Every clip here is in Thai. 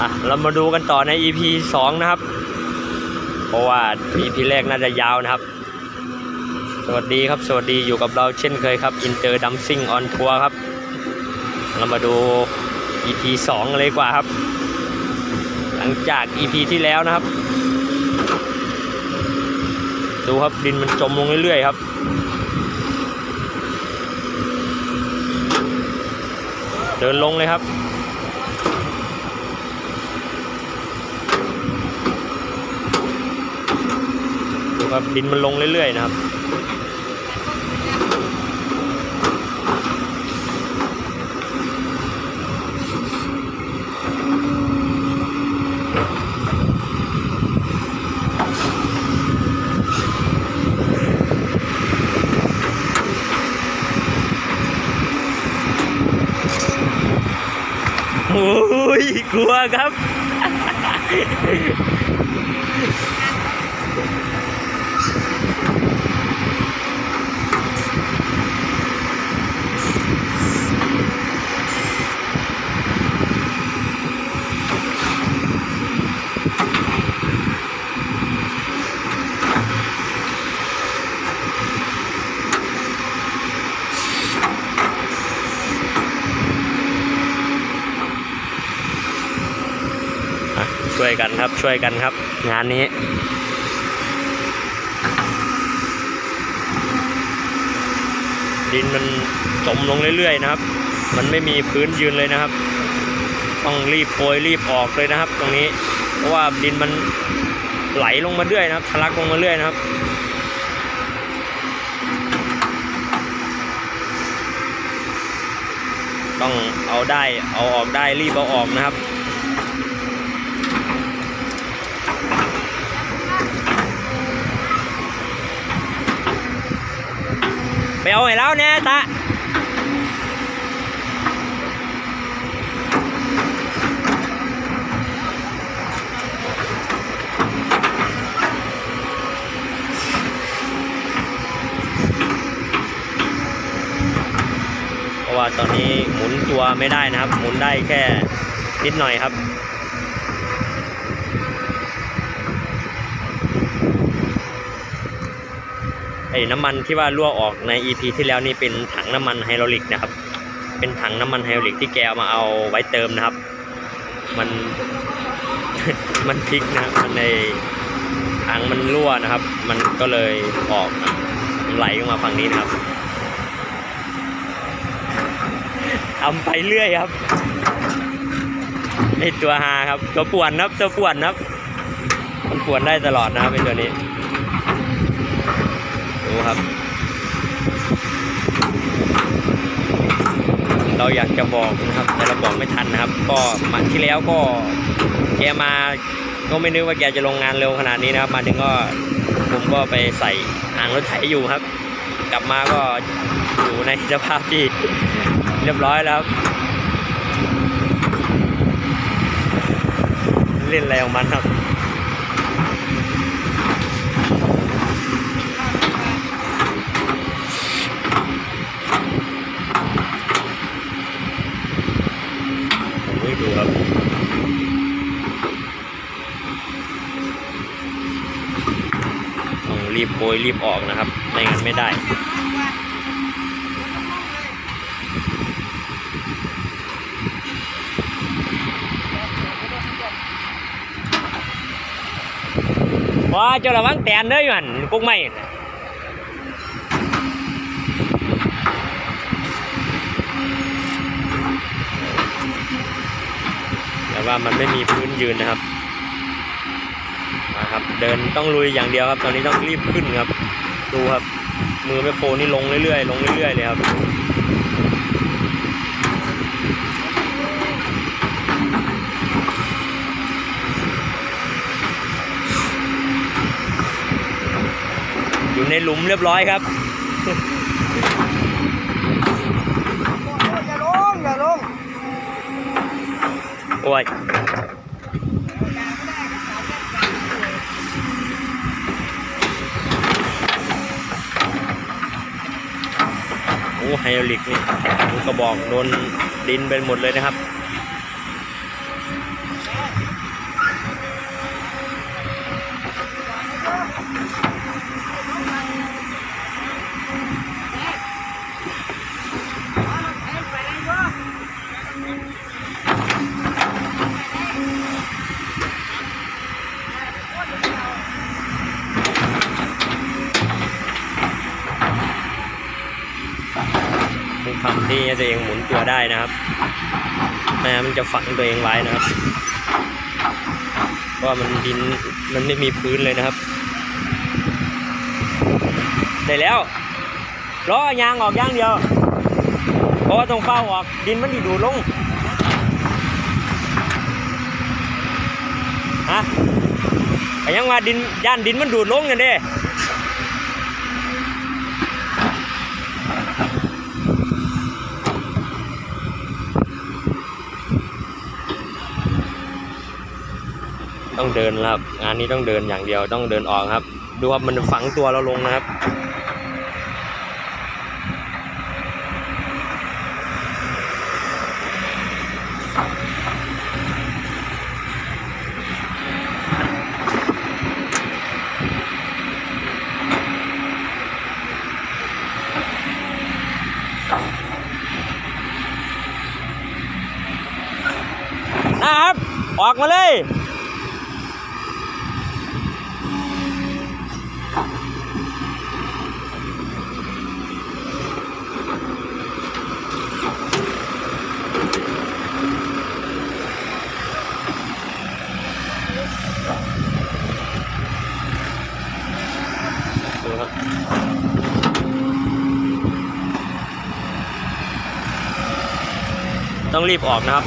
อะเรามาดูกันต่อใน EP สองนะครับ เพราะว่า EP แรกน่าจะยาวนะครับ สวัสดีครับ สวัสดีอยู่กับเราเช่นเคยครับอินเตอร์ดัมซิ่งออนทัวร์ครับ เรามาดู EP สองเลยกว่าครับ หลังจาก EP ที่แล้วนะครับ ดูครับดินมันจมลงเรื่อยๆครับเดินลงเลยครับับดินมันลงเรื่อยๆนะครับโอ้ยกลัวครับ วยกันครับช่วยกันครับ งานนี้ดินมันจมลงเรื่อยๆนะครับ มันไม่มีพื้นยืนเลยนะครับ ต้องรีบโปรยรีบออกเลยนะครับ ตรงนี้ เพราะว่าดินมันไหลลงมาเรื่อยนะครับทะลักลงมาเรื่อยนะครับ ต้องเอาได้เอาออกได้รีบเอาออกนะครับ ไปเอาให้แล้วเนี่ยตาเพราะว่าตอนนี้หมุนตัวไม่ได้นะครับ หมุนได้แค่นิดหน่อยครับ น้ำมันที่ว่ารั่วออกใน EP ที่แล้วนี่เป็นถังน้ำมันไฮดรอลิกนะครับ เป็นถังน้ำมันไฮดรอลิกที่แกเอามาเอาไว้เติมนะครับ มันมันพลิกนะมันในถังมันรั่วนะครับ มันก็เลยออกไหลออกมาฝั่งนี้นะครับทำไปเรื่อยครับไอตัวฮาครับ ตัวป่วนครับตัวป่วนครับมันป่วนได้ตลอดนะครับไอตัวนี้ ครับ เราอยากจะบอกนะครับแต่เราบอกไม่ทันนะครับ ก็มาที่แล้วก็แกมาก็ไม่นึกว่าแกจะลงงานเร็วขนาดนี้นะครับ มาถึงก็ผมก็ไปใส่อ่างรถไถอยู่ครับ กลับมาก็อยู่ในสภาพที่เรียบร้อยแล้วครับเล่นอะไรของมันครับ โอ้ยดูครับ ต้องรีบยรีบออกนะครับ ไม่งั้นไม่ได้ว้าเจ้าระวังแตนเด้ออยู่หันพวกไม่แต่ว่ามันไม่มีพื้นยืนนะครับ เดินต้องลุยอย่างเดียวครับ ตอนนี้ต้องรีบขึ้นครับ ดูครับ มือแม่โคนี่ลงเรื่อยๆลงเรื่อยๆเลยครับอยู่ในหลุมเรียบร้อยครับ อย่าลง อย่าลง โอ้ย ไฮดรอลิกนี่ดูกระบอกโดนดินไปหมดเลยนะครับ นี้ให้ตัวเองหมุนตัวได้นะครับไม่งั้นมันจะฝังตัวเองไว้นะครับเพราะว่ามันดินมันไม่มีพื้นเลยนะครับ ได้แล้วล้อยางออกย่างเดียวเพราะว่าต้องเฝ้าออกดินมันดีดูดลงฮะยังว่าดินย่านดินมันดูดลงกันเด้ ต้องเดินครับ งานนี้ต้องเดินอย่างเดียวต้องเดินออกครับ ดูครับมันฝังตัวเราลงนะครับ รีบออกนะครับ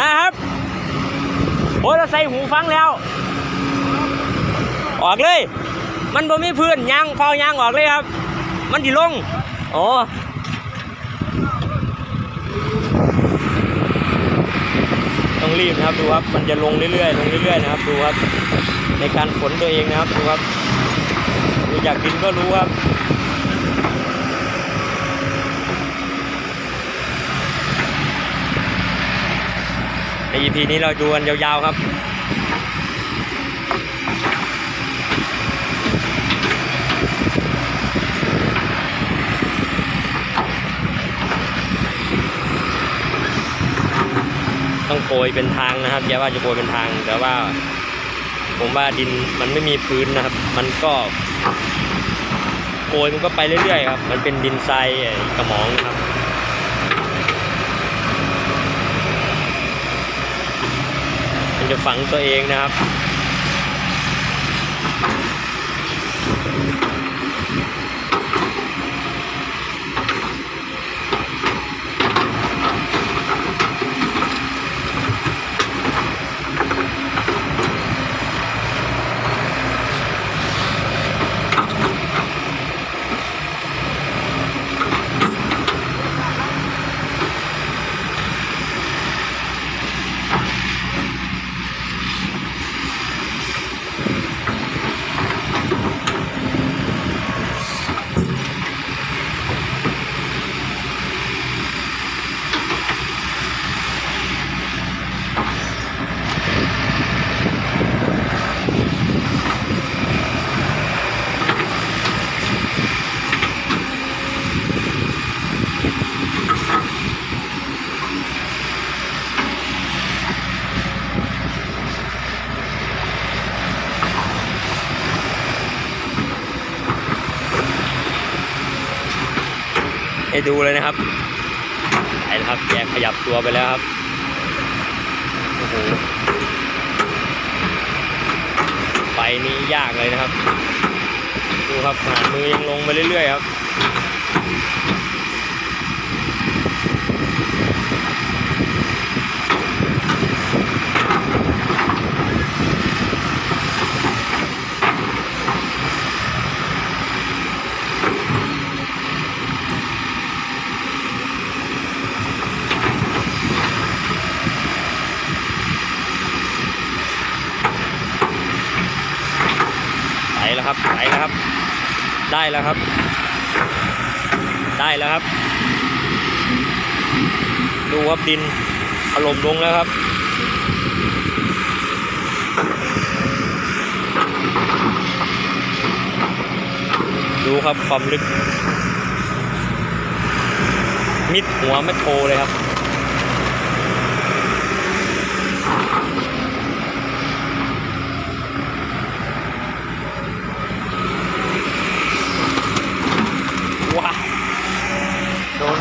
นะครับโอ้เราใส่หูฟังแล้ว ออกเลย มันบ่มีพื้นยางเฝ้ายางออกเลยครับ มันดีลงโอ้ต้องรีบนะครับดูครับมันจะลงเรื่อยๆลงเรื่อยๆนะครับดูครับในการฝนตัวเองนะครับดูครับดูจากดินก็รู้ครับ EP นี้เราดูกันยาวๆครับต้องโกยเป็นทางนะครับอย่ว่าจะโกยเป็นทาง แต่ว่า ผมว่าดินมันไม่มีพื้นนะครับ มันก็โกยมันก็ไปเรื่อยๆครับ มันเป็นดินทรายกระหมองนะครับ มัน จะฝังตัวเองนะครับ ดูเลยนะครับไปนะครับแกขยับตัวไปแล้วครับโอ้โหไปนี้ยากเลยนะครับ ดูครับหามือยังลงไปเรื่อยๆครับ ครับไปแล้วครับ ได้แล้วครับ ได้แล้วครับ ดูครับดินถล่มลงแล้วครับดูครับความลึก มิดหัวไม่โทรเลยครับ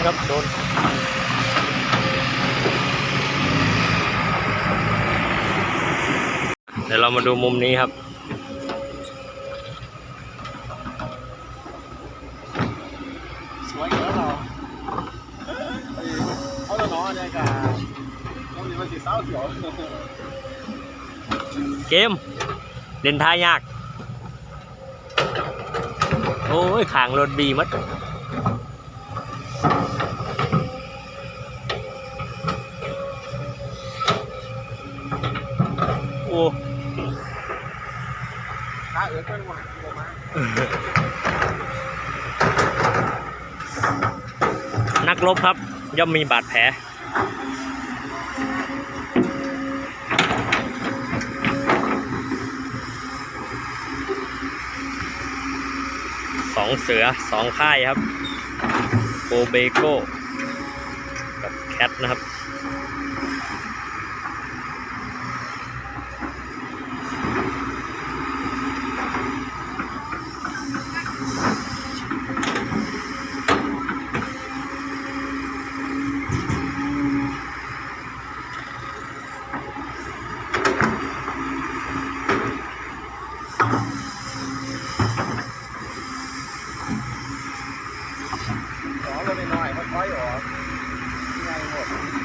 ครับโดนเดี๋ยวเรามาดูมุมนี้ครับ สวยแล้วเราเขาจะนอนเนี่ยกันต้องมีมันสีเศร้าเขียวเกม เล่นท่ายาก โอ้ยขางรถบีมัด โอ้ถ้าเออเพื่อนหวานโมานักรบครับ ย่อมมีบาดแผลสองเสือสองค่ายครับโกเบโก้กับแคทนะครับ ขอเราไปหน่อย ค่อยๆออกไงหมด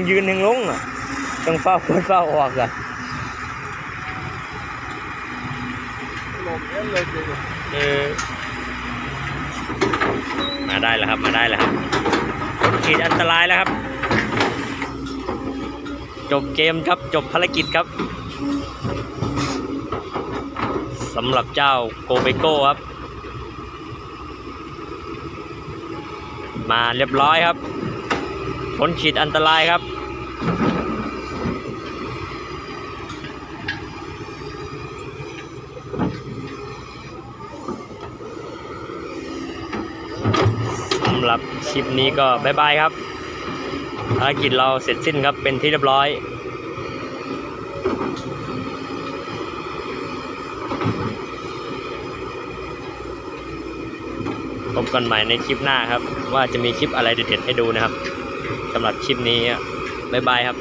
งยืนแหงลงอะต้องเฝ้าคนเฝ้าออกอะมเอ็นเลยเดี๋ยวเออมาได้แล้วครับมาได้แล้วครับขีดอันตรายแล้วครับ จบเกมครับจบภารกิจครับสำหรับเจ้าโกเบโก้ครับ มาเรียบร้อยครับพ้นขีดอันตรายครับ สำหรับคลิปนี้ก็บายบายครับภารกิจเราเสร็จสิ้นครับเป็นที่เรียบร้อยพบกันใหม่ในคลิปหน้าครับ ว่าจะมีคลิปอะไรเด็ดๆให้ดูนะครับสำหรับคลิปนี้บายบายครับ